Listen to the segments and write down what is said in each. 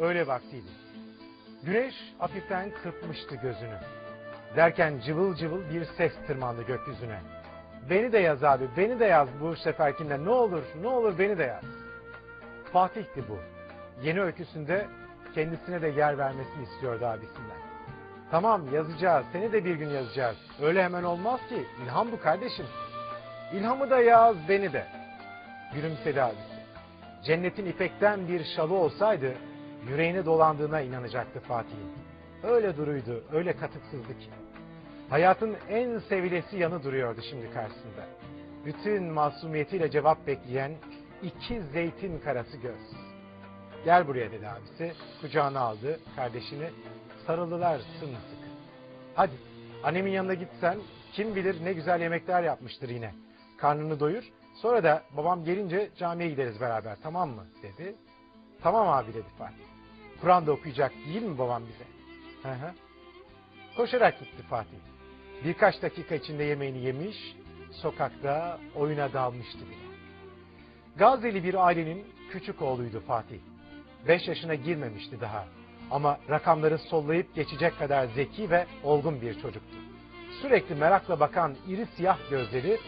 öğle vaktiydi. Güneş hafiften kırpmıştı gözünü. Derken cıvıl cıvıl bir ses tırmandı gökyüzüne. Beni de yaz abi, beni de yaz bu seferkinde. Ne olur, ne olur beni de yaz. Fatih'ti bu. Yeni öyküsünde kendisine de yer vermesini istiyordu abisinden. Tamam yazacağız, seni de bir gün yazacağız. Öyle hemen olmaz ki. İlham bu kardeşim. İlhamı da yaz, beni de. Gülümsedi abisi. Cennetin ipekten bir şalı olsaydı yüreğine dolandığına inanacaktı Fatih'in. Öyle duruydu, öyle katıksızdı ki. Hayatın en sevilesi yanı duruyordu şimdi karşısında. Bütün masumiyetiyle cevap bekleyen iki zeytin karası göz. Gel buraya dedi abisi. Kucağına aldı kardeşini. Sarıldılar sımsıkı. Hadi annemin yanına gitsen kim bilir ne güzel yemekler yapmıştır yine. Karnını doyur. Sonra da babam gelince camiye gideriz beraber tamam mı dedi. Tamam abi dedi Fatih. Kur'an da okuyacak değil mi babam bize? Hı hı. Koşarak gitti Fatih. Birkaç dakika içinde yemeğini yemiş, sokakta oyuna dalmıştı bile. Gazze'li bir ailenin küçük oğluydu Fatih. Beş yaşına girmemişti daha. Ama rakamları sollayıp geçecek kadar zeki ve olgun bir çocuktu. Sürekli merakla bakan iri siyah gözleri,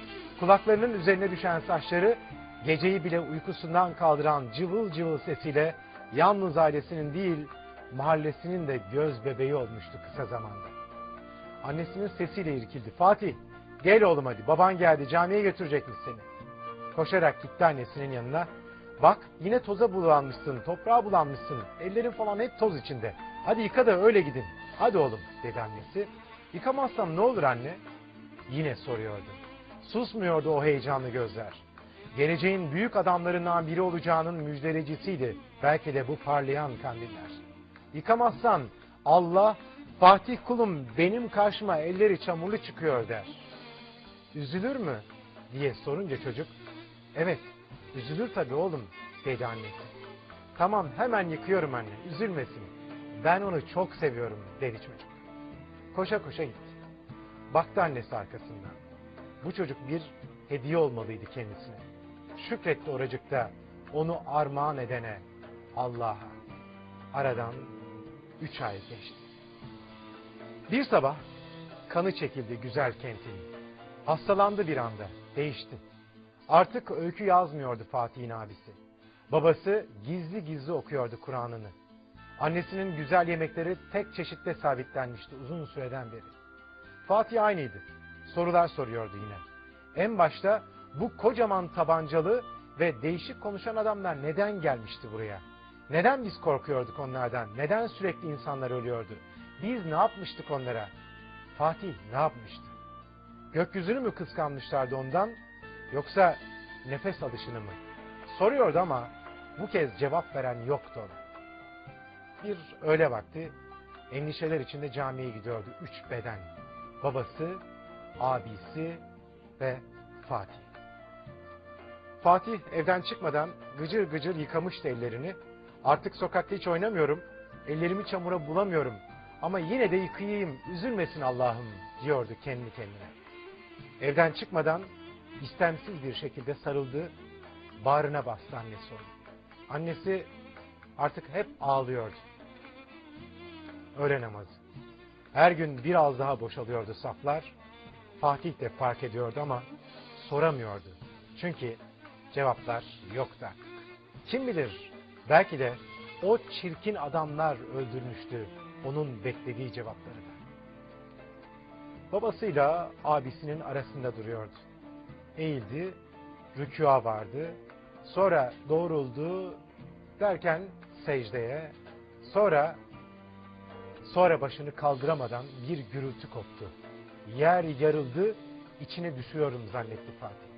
kulaklarının üzerine düşen saçları, geceyi bile uykusundan kaldıran cıvıl cıvıl sesiyle yalnız ailesinin değil, mahallesinin de göz bebeği olmuştu kısa zamanda. Annesinin sesiyle irkildi. Fatih, gel oğlum hadi, baban geldi, camiye götürecekmiş seni. Koşarak gitti annesinin yanına. Bak yine toza bulanmışsın, toprağa bulanmışsın. Ellerin falan hep toz içinde. Hadi yıka da öyle gidin. Hadi oğlum dedi annesi. Yıkamazsam ne olur anne? Yine soruyordu. Susmuyordu o heyecanlı gözler. Geleceğin büyük adamlarından biri olacağının müjdelecisiydi. Belki de bu parlayan kandiller. Yıkamazsan Allah Fatih kulum benim karşıma elleri çamurlu çıkıyor der. Üzülür mü? diye sorunca çocuk evet üzülür tabii oğlum dedi annesi. Tamam hemen yıkıyorum anne üzülmesin. Ben onu çok seviyorum dedi çocuk. Koşa koşa gitti. Baktı annesi arkasından. Bu çocuk bir hediye olmalıydı kendisine. Şükretti oracıkta onu armağan edene Allah'a. Aradan üç ay geçti. Bir sabah kanı çekildi güzel kentin. Hastalandı bir anda, değişti. Artık öykü yazmıyordu Fatih'in abisi. Babası gizli gizli okuyordu Kur'an'ını. Annesinin güzel yemekleri tek çeşitte sabitlenmişti uzun süreden beri. Fatih aynıydı. Sorular soruyordu yine. En başta bu kocaman tabancalı ve değişik konuşan adamlar neden gelmişti buraya? Neden biz korkuyorduk onlardan? Neden sürekli insanlar ölüyordu? Biz ne yapmıştık onlara? Fatih ne yapmıştı? Gökyüzünü mü kıskanmışlardı ondan? Yoksa nefes alışını mı? Soruyordu ama bu kez cevap veren yoktu ona. Bir öğle vakti endişeler içinde camiye gidiyordu üç beden. Babası, abisi ve Fatih. Fatih evden çıkmadan gıcır gıcır yıkamıştı ellerini. Artık sokakta hiç oynamıyorum, ellerimi çamura bulamıyorum ama yine de yıkayayım, üzülmesin Allah'ım diyordu kendi kendine. Evden çıkmadan istemsiz bir şekilde sarıldı, bağrına bastı annesi onu. Annesi artık hep ağlıyordu. Öğle namazı. Her gün biraz daha boşalıyordu saflar. Fatih de fark ediyordu ama soramıyordu. Çünkü cevaplar yoktu. Kim bilir belki de o çirkin adamlar öldürmüştü onun beklediği cevapları da. Babasıyla abisinin arasında duruyordu. Eğildi, rükûa vardı. Sonra doğruldu derken secdeye, sonra sonra başını kaldıramadan bir gürültü koptu. Yer yarıldı, içine düşüyorum zannetti Fatih.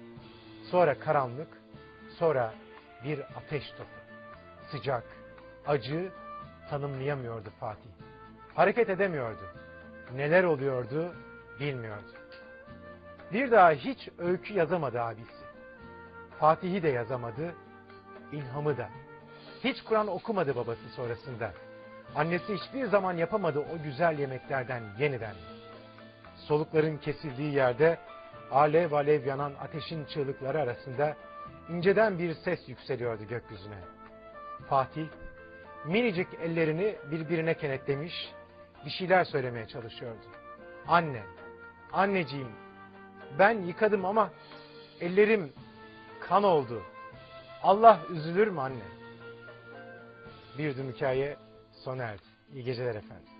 Sonra karanlık, sonra bir ateş topu. Sıcak, acı tanımlayamıyordu Fatih. Hareket edemiyordu. Neler oluyordu bilmiyordu. Bir daha hiç öykü yazamadı abisi. Fatih'i de yazamadı, ilhamı da. Hiç Kur'an okumadı babası sonrasında. Annesi hiçbir zaman yapamadı o güzel yemeklerden yeniden. Solukların kesildiği yerde alev alev yanan ateşin çığlıkları arasında inceden bir ses yükseliyordu gökyüzüne. Fatih minicik ellerini birbirine kenetlemiş bir şeyler söylemeye çalışıyordu. Anne, anneciğim ben yıkadım ama ellerim kan oldu. Allah üzülür mü anne? Bir dün hikaye sona erdi. İyi geceler efendim.